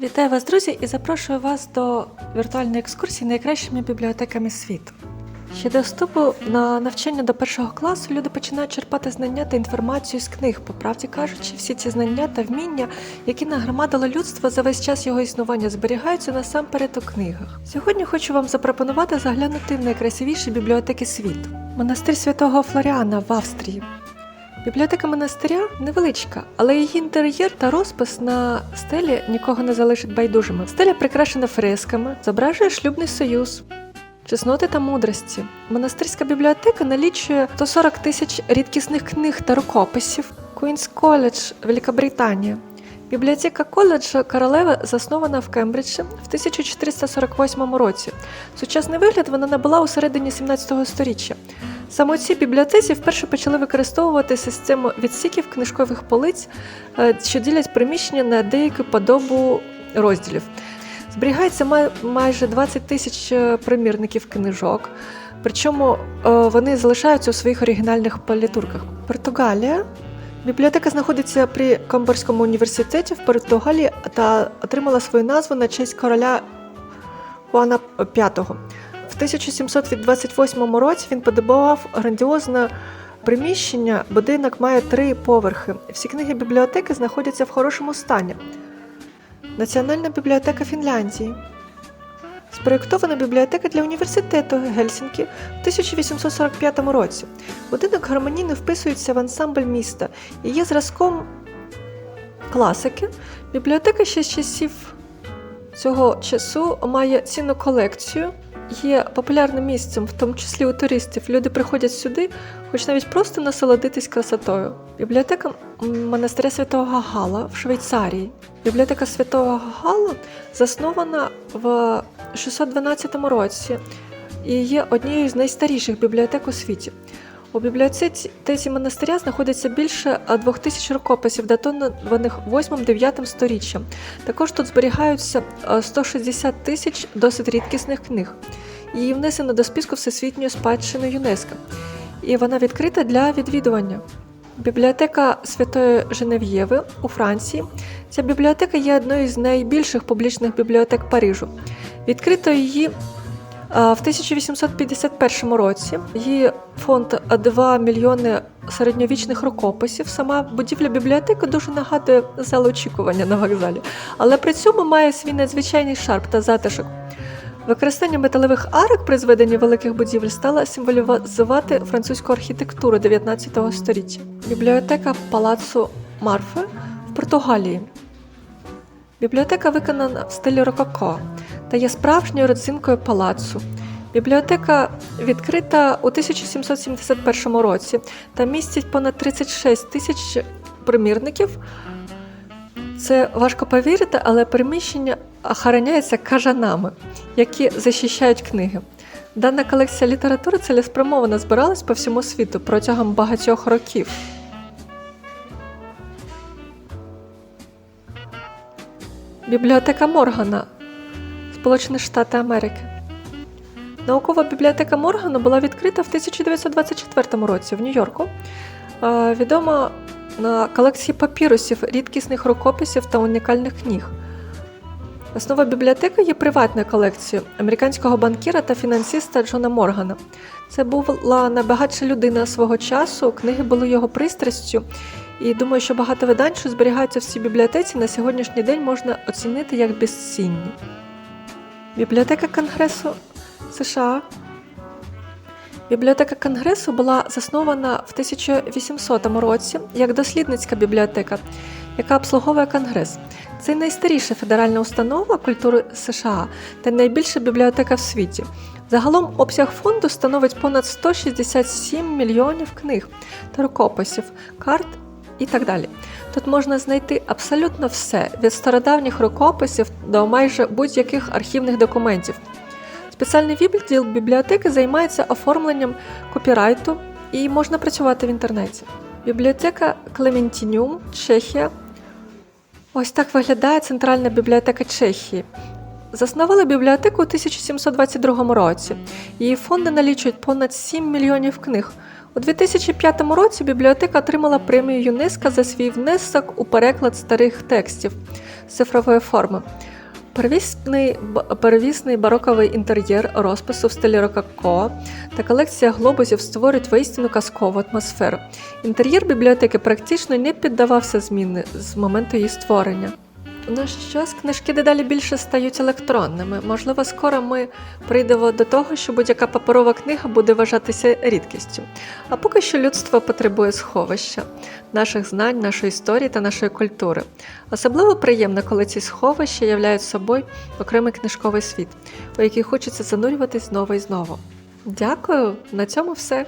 Вітаю вас, друзі, і запрошую вас до віртуальної екскурсії найкращими бібліотеками світу. Ще до вступу на навчання до першого класу люди починають черпати знання та інформацію з книг. По правді кажучи, всі ці знання та вміння, які нагромадило людство за весь час його існування, зберігаються насамперед у книгах. Сьогодні хочу вам запропонувати заглянути в найкрасивіші бібліотеки світу. Монастир святого Флоріана в Австрії. Бібліотека монастиря невеличка, але її інтер'єр та розпис на стелі нікого не залишить байдужими. Стеля прикрашена фресками, зображує шлюбний союз. Чесноти та мудрості. Монастирська бібліотека налічує 140 тисяч рідкісних книг та рукописів. Куінс Коледж, Великобританія. Бібліотека коледжа королеви заснована в Кембриджі в 1448 році. Сучасний вигляд вона набула у середині 17 століття. Саме у цій бібліотеці вперше почали використовувати систему відсіків книжкових полиць, е, що ділять приміщення на деяку подобу розділів. Зберігається май- майже 20 тисяч е, примірників книжок, причому е, вони залишаються у своїх оригінальних палітурках. Португалія. Бібліотека знаходиться при Камборському університеті в Португалії та отримала свою назву на честь короля Хуана V. В 1728 році він подобував грандіозне приміщення. Будинок має три поверхи. Всі книги бібліотеки знаходяться в хорошому стані. Національна бібліотека Фінляндії. Спроєктована бібліотека для університету Гельсінкі в 1845 році. Будинок гармонійно вписується в ансамбль міста і є зразком класики. Бібліотека ще з часів цього часу має цінну колекцію, є популярним місцем, в тому числі у туристів. Люди приходять сюди, хоч навіть просто насолодитись красотою. Бібліотека монастиря Святого Гала в Швейцарії. Бібліотека Святого Гагала заснована в 612 році і є однією з найстаріших бібліотек у світі. У бібліотеці монастиря знаходиться більше а, двох тисяч рукописів, датованих 8-9 сторіччям. Також тут зберігаються а, 160 тисяч досить рідкісних книг. Її внесено до списку Всесвітньої спадщини ЮНЕСКО, і вона відкрита для відвідування. Бібліотека Святої Женев'єви у Франції. Ця бібліотека є одною з найбільших публічних бібліотек Парижу. Відкрито її в 1851 році. Її фонд 2 мільйони середньовічних рукописів. Сама будівля бібліотеки дуже нагадує зал очікування на вокзалі, але при цьому має свій надзвичайний шарп та затишок. Використання металевих арок при зведенні великих будівель стало символізувати французьку архітектуру 19 століття. Бібліотека Палацу Марфе в Португалії. Бібліотека виконана в стилі рококо та є справжньою родзинкою палацу. Бібліотека відкрита у 1771 році та містить понад 36 тисяч примірників. Це важко повірити, але приміщення охороняється кажанами, які захищають книги. Дана колекція літератури цілеспрямовано збиралась по всьому світу протягом багатьох років. Бібліотека Моргана, Сполучені Штати Америки. Наукова бібліотека Моргана була відкрита в 1924 році в Нью-Йорку. Е, Відома на колекції папірусів, рідкісних рукописів та унікальних книг. Основа бібліотеки є приватною колекцією американського банкіра та фінансиста Джона Моргана. Це була найбагатша людина свого часу, книги були його пристрастю, і думаю, що багато видань, що зберігаються в цій бібліотеці, на сьогоднішній день можна оцінити як безцінні. Бібліотека Конгресу США. Бібліотека Конгресу була заснована в 1800 році як дослідницька бібліотека, яка обслуговує Конгрес. Це найстаріша федеральна установа культури США та найбільша бібліотека в світі. Загалом обсяг фонду становить понад 167 мільйонів книг та рукописів, карт і так далі. Тут можна знайти абсолютно все від стародавніх рукописів до майже будь-яких архівних документів. Спеціальний відділ бібліотеки займається оформленням копірайту і можна працювати в інтернеті. Бібліотека Клементініум, Чехія. Ось так виглядає Центральна бібліотека Чехії. Заснували бібліотеку у 1722 році. Її фонди налічують понад 7 мільйонів книг. У 2005 році бібліотека отримала премію ЮНЕСКО за свій внесок у переклад старих текстів з цифрової форми. Первісний, первісний бароковий інтер'єр розпису в стилі рококо та колекція глобусів створюють воістину казкову атмосферу. Інтер'єр бібліотеки практично не піддавався зміни з моменту її створення. У наш час книжки дедалі більше стають електронними. Можливо, скоро ми прийдемо до того, що будь-яка паперова книга буде вважатися рідкістю. А поки що людство потребує сховища наших знань, нашої історії та нашої культури. Особливо приємно, коли ці сховища являють собою окремий книжковий світ, у який хочеться занурюватись знову і знову. Дякую, на цьому все.